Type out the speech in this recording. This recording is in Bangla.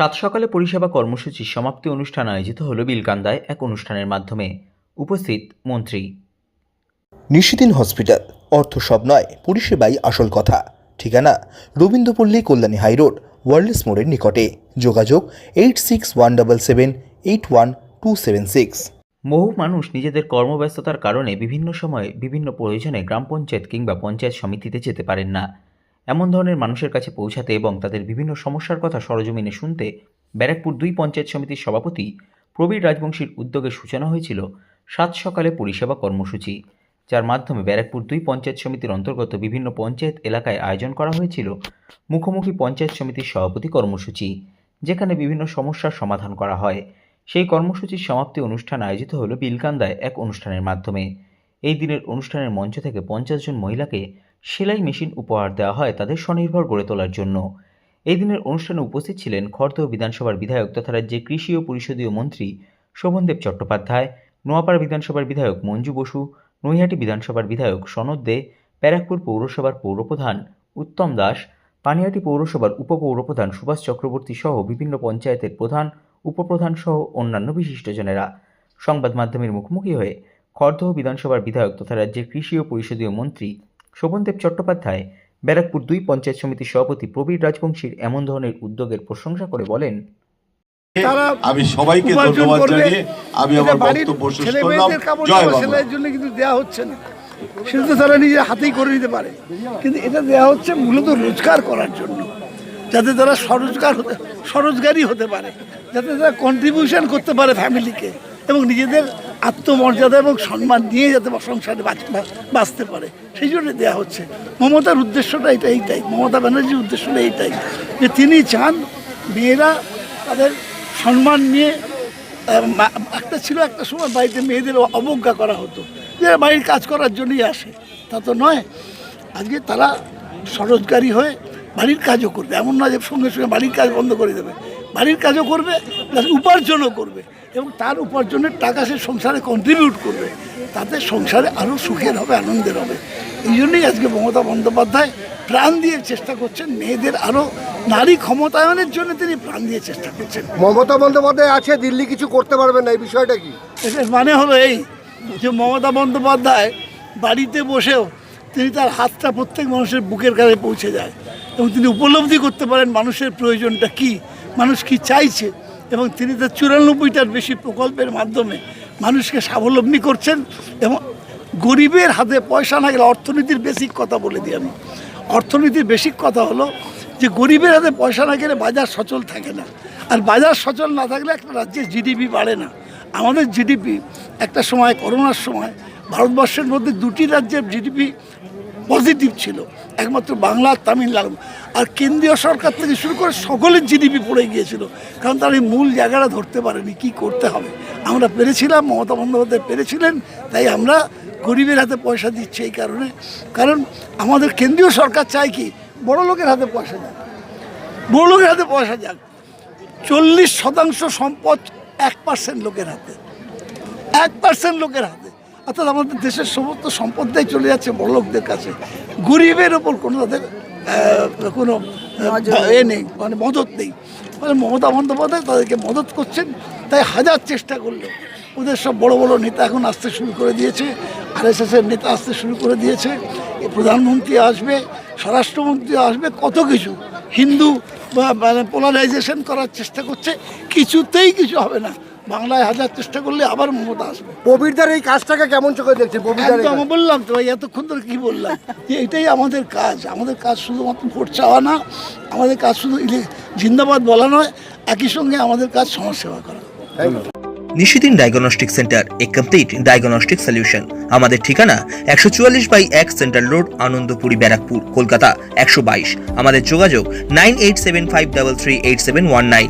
সাত সকালে পরিষেবা কর্মসূচির সমাপ্তি অনুষ্ঠান আয়োজিত হল বিলকান্দায় এক অনুষ্ঠানের মাধ্যমে। উপস্থিত মন্ত্রী। নিশিদিন হসপিটাল অর্থ সব নয় পরিষেবাই আসল কথা। ঠিকানা রবীন্দ্রপল্লী কল্যাণী হাইরোড ওয়ার্ল্ডস মোড়ের নিকটে। যোগাযোগ eight six one double seven eight one two seven six. বহু মানুষ নিজেদের কর্মব্যস্ততার কারণে বিভিন্ন সময়ে বিভিন্ন প্রয়োজনে গ্রাম পঞ্চায়েত কিংবা পঞ্চায়েত সমিতিতে যেতে পারেন না। এমন ধরনের মানুষের কাছে পৌঁছাতে এবং তাদের বিভিন্ন সমস্যার কথা সরজমিনে শুনতে ব্যারাকপুর দুই পঞ্চায়েত সমিতির সভাপতি প্রবীর রাজবংশীর উদ্যোগে সূচনা হয়েছিল সাত সকালে পরিষেবা কর্মসূচি, যার মাধ্যমে ব্যারাকপুর দুই পঞ্চায়েত সমিতির অন্তর্গত বিভিন্ন পঞ্চায়েত এলাকায় আয়োজন করা হয়েছিল মুখোমুখি পঞ্চায়েত সমিতির সভাপতি কর্মসূচি, যেখানে বিভিন্ন সমস্যার সমাধান করা হয়। সেই কর্মসূচির সমাপ্তি অনুষ্ঠান আয়োজিত হলো বিলকান্দায় এক অনুষ্ঠানের মাধ্যমে। এই দিনের অনুষ্ঠানের মঞ্চ থেকে পঞ্চাশ জন মহিলাকে সেলাই মেশিন উপহার দেওয়া হয় তাদের স্বনির্ভর গড়ে তোলার জন্য। এই দিনের অনুষ্ঠানে উপস্থিত ছিলেন খড়দহ বিধানসভার বিধায়ক তথা রাজ্যের কৃষি ও পরিষদীয় মন্ত্রী শোভনদেব চট্টোপাধ্যায়, নোয়াপাড়া বিধানসভার বিধায়ক মঞ্জু বসু, নৈহাটি বিধানসভার বিধায়ক সনদ দে, ব্যারাকপুর পৌরসভার পৌরপ্রধান উত্তম দাস পানিহাটি পৌরসভার উপপৌরপ্রধান সুভাষ চক্রবর্তী সহ বিভিন্ন পঞ্চায়েতের প্রধান, উপপ্রধান সহ অন্যান্য বিশিষ্টজনেরা। সংবাদ মাধ্যমের মুখোমুখি হয়ে খড়দহ বিধানসভার বিধায়ক তথা রাজ্যের কৃষি ও পরিষদীয় মন্ত্রী শোভনদেব চট্টোপাধ্যায় ব্যারাকপুর দুই পঞ্চায়েত সমিতির সভাপতি প্রবীর রাজবংশীর এমন ধরনের উদ্যোগের প্রশংসা করে বলেন। আমি সবাইকে ধন্যবাদ জানিয়ে আমি আমার বক্তব্য শেষ করলাম। জয় বাংলা। জন্য কিন্তু দেওয়া হচ্ছে না। সেটা তো তারা নিজের হাতেই করে নিতে পারে। কিন্তু এটা দেওয়া হচ্ছে মূলত রোজগার করার জন্য যাতে তারা স্বরোজগার হতে স্বরোজগারই হতে পারে যাতে তারা কন্ট্রিবিউশন করতে পারে ফ্যামিলিকে এবং নিজেদের আত্মমর্যাদা এবং সম্মান নিয়ে যাতে সংসারে বাঁচ- বাঁচতে পারে। সেই জন্য দেওয়া হচ্ছে। মমতার উদ্দেশ্যটা এটা এইটাই মমতা ব্যানার্জির উদ্দেশ্যটা এইটাই। যে তিনি চান মেয়েরা তাদের সম্মান নিয়ে একটা ছিল একটা সময় বাড়িতে মেয়েদের অবজ্ঞা করা হতো। যে বাড়ির কাজ করার জন্যই আসে, তা তো নয়। আজকে তারা স্বরোজগারী হয়ে বাড়ির কাজও করবে। এমন না যে সঙ্গে সঙ্গে বাড়ির কাজ বন্ধ করে দেবে। বাড়ির কাজও করবে প্লাস উপার্জনও করবে এবং তার উপার্জনের টাকা সে সংসারে কন্ট্রিবিউট করবে। তাতে সংসারে আরও সুখের হবে আনন্দের হবে। এই জন্যই আজকে মমতা বন্দ্যোপাধ্যায় প্রাণ দিয়ে চেষ্টা করছেন মেয়েদের আরও নারী ক্ষমতায়নের জন্য তিনি প্রাণ দিয়ে চেষ্টা করছেন। মমতা বন্দ্যোপাধ্যায় আছে দিল্লি কিছু করতে পারবে না এই বিষয়টা কি? এটার মানে হলো এই যে মমতা বন্দ্যোপাধ্যায় বাড়িতে বসেও তিনি তার হাতটা প্রত্যেক মানুষের বুকের কাছে পৌঁছে যায় এবং তিনি উপলব্ধি করতে পারেন মানুষের প্রয়োজনটা কি। মানুষ কি চাইছে? এবং তিনি তার চুরানব্বইটার বেশি প্রকল্পের মাধ্যমে মানুষকে স্বাবলম্বী করছেন এবং গরিবের হাতে পয়সা না গেলে অর্থনীতির বেসিক কথা বলে দিই আমি। অর্থনীতির বেসিক কথা হলো যে গরিবের হাতে পয়সা না গেলে বাজার সচল থাকে না। আর বাজার সচল না থাকলে একটা রাজ্যের জিডিপি বাড়ে না। আমাদের জিডিপি একটা সময়, করোনার সময় ভারতবর্ষের মধ্যে দুটি রাজ্যের জিডিপি পজিটিভ ছিল। একমাত্র বাংলা, তামিলনাড়ু। আর কেন্দ্রীয় সরকার থেকে শুরু করে সকলের জিডিপি পড়ে গিয়েছিল। কারণ তার এই মূল জায়গাটা ধরতে পারেনি, কি করতে হবে? আমরা পেরেছিলাম, মমতা বন্দ্যোপাধ্যায় পেরেছিলেন, তাই আমরা গরিবের হাতে পয়সা দিচ্ছি এই কারণে। কারণ আমাদের কেন্দ্রীয় সরকার চায় কি, বড় লোকের হাতে পয়সা যাক। বড় লোকের হাতে পয়সা যাক। চল্লিশ শতাংশ সম্পদ এক পার্সেন্ট লোকের হাতে। এক পার্সেন্ট লোকের হাতে। অর্থাৎ আমাদের দেশের সমস্ত সম্পদটাই চলে যাচ্ছে বড় লোকদের কাছে। গরিবের ওপর কোনো তাদের কোনো এ নেই মানে মদত নেই। মানে মমতা বন্দ্যোপাধ্যায় তাদেরকে মদত করছেন তাই হাজার চেষ্টা করল। ওদের সব বড় বড় নেতা এখন আসতে শুরু করে দিয়েছে আর এস এর নেতা আসতে শুরু করে দিয়েছে প্রধানমন্ত্রী আসবে স্বরাষ্ট্রমন্ত্রী আসবে কত কিছু। হিন্দু বা মানে পোলারাইজেশন করার চেষ্টা করছে কিছুতেই কিছু হবে না। বাংলায় হাজার চেষ্টা করলে আবার মমতা আসবে। প্রবীরদার এই কাজটাকে কেমন চোখে দেখছেন? প্রবীরদার এই কাজ? বললাম তো ভাই এতক্ষণ ধরে কি বললাম? যে এটাই আমাদের কাজ। আমাদের কাজ শুধুমাত্র ভোট চাওয়া না আমাদের কাজ শুধু ইলে- জিন্দাবাদ বলা নয় একই সঙ্গে আমাদের কাজ সমাজসেবা করা। নিশিদিন ডায়াগনস্টিক সেন্টার এ কমপ্লিট ডায়াগনস্টিক সলিউশন। আমাদের ঠিকানা একশো চুয়াল্লিশ বাই এক সেন্ট্রাল রোড আনন্দপুরি ব্যারাকপুর কলকাতা একশো বাইশ। আমাদের যোগাযোগ nine eight seven five double three eight seven one nine.